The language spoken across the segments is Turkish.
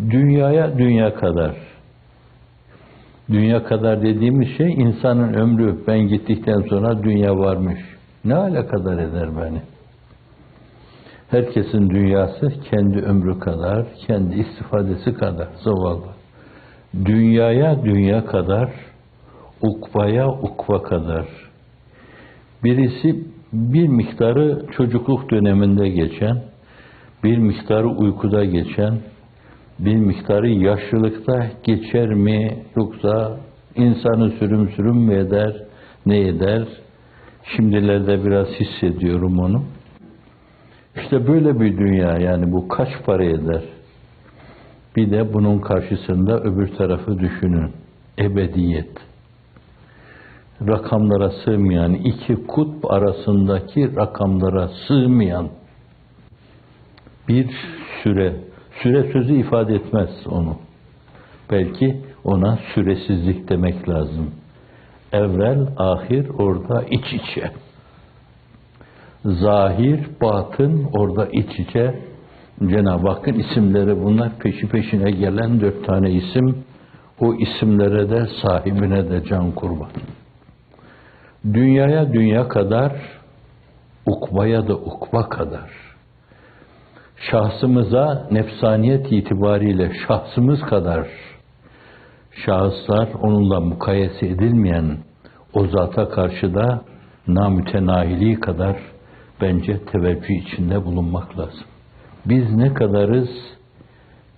Dünyaya dünya kadar. Dünya kadar dediğimiz şey insanın ömrü. Ben gittikten sonra dünya varmış. Ne alakadar eder beni? Herkesin dünyası kendi ömrü kadar, kendi istifadesi kadar zavallı. Dünyaya dünya kadar, ukvaya ukva kadar. Birisi bir miktarı çocukluk döneminde geçen, bir miktarı uykuda geçen, bir miktarı yaşlılıkta geçer mi yoksa insanı sürüm sürüm mü eder, ne eder? Şimdilerde biraz hissediyorum onu. İşte böyle bir dünya yani bu kaç para eder? Bir de bunun karşısında öbür tarafı düşünün. Ebediyet. Rakamlara sığmayan, iki kutp arasındaki rakamlara sığmayan bir süre. Süre sözü ifade etmez onu. Belki ona süresizlik demek lazım. Evvel, ahir orada iç içe. Zahir, batın orada iç içe. Cenab-ı Hakk'ın isimleri bunlar peşi peşine gelen dört tane isim. O isimlere de sahibine de can kurban. Dünyaya dünya kadar, ukbaya da ukba kadar. Şahsımıza nefsaniyet itibariyle şahsımız kadar şahıslar onunla mukayese edilmeyen o zata karşı da namütenahiliği kadar bence teveccüh içinde bulunmak lazım. Biz ne kadarız,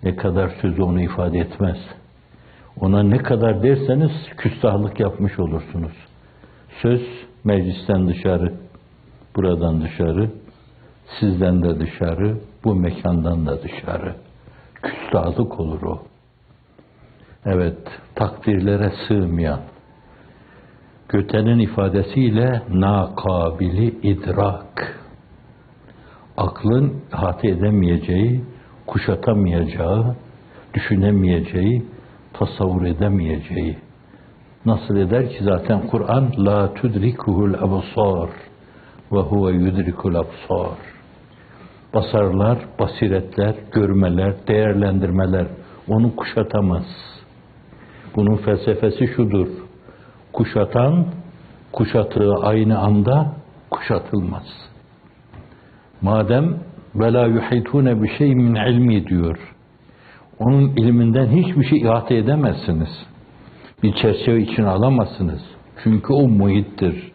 ne kadar sözü onu ifade etmez. Ona ne kadar derseniz küstahlık yapmış olursunuz. Söz meclisten dışarı, buradan dışarı, sizden de dışarı, bu mekandan da dışarı. Küstahlık olur o. Evet, takdirlere sığmayan, Göte'nin ifadesiyle nakabili idrak, aklın ihate edemeyeceği, kuşatamayacağı, düşünemeyeceği, tasavvur edemeyeceği. Nasıl eder ki zaten Kur'an la tudrikuhul absar ve huve yudrikul absar. Basarlar, basiretler, görmeler, değerlendirmeler onu kuşatamaz. Bunun felsefesi şudur. Kuşatan, kuşatığı aynı anda kuşatılmaz. Madem ve la yuhitune bir şey min ilmi diyor. Onun ilminden hiçbir şey ihate edemezsiniz. Bir çerçeve içine alamazsınız. Çünkü o muhittir.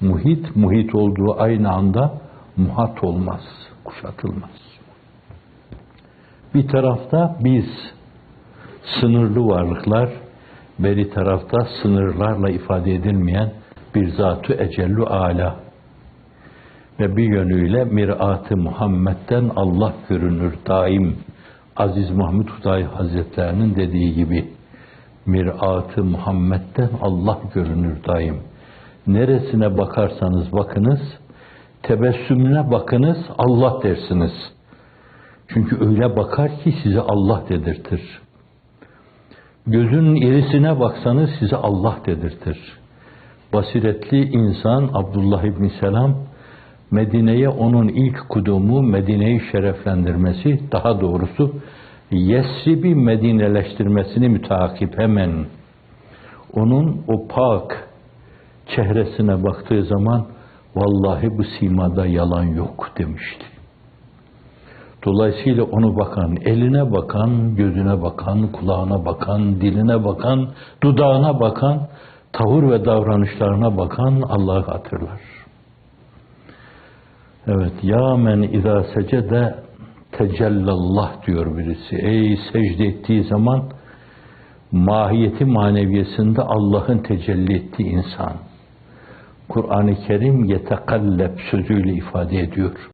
Muhit, muhit olduğu aynı anda muhat olmaz, kuşatılmaz. Bir tarafta biz sınırlı varlıklar, beri tarafta sınırlarla ifade edilmeyen bir zatü ecellu ala ve bir yönüyle mirat-ı Muhammed'den Allah görünür daim. Aziz Mahmud Hudayi Hazretlerinin dediği gibi mirat-ı Muhammed'den Allah görünür daim. Neresine bakarsanız bakınız, tebessümüne bakınız, Allah dersiniz. Çünkü öyle bakar ki size Allah dedirtir. Gözünün irisine baksanız size Allah dedirtir. Basiretli insan Abdullah İbni Selam Medine'ye onun ilk kudumu, Medine'yi şereflendirmesi, daha doğrusu Yesrib'i Medineleştirmesini müteakip hemen onun o pak çehresine baktığı zaman vallahi bu simada yalan yok demişti. Dolayısıyla onu bakan, eline bakan, gözüne bakan, kulağına bakan, diline bakan, dudağına bakan, tavır ve davranışlarına bakan Allah'ı hatırlar. Evet, ya men izâ secede tecellallah diyor birisi. Ey secde ettiği zaman mahiyeti maneviyesinde Allah'ın tecelli ettiği insan. Kur'an-ı Kerim yetekallep sözüyle ifade ediyor.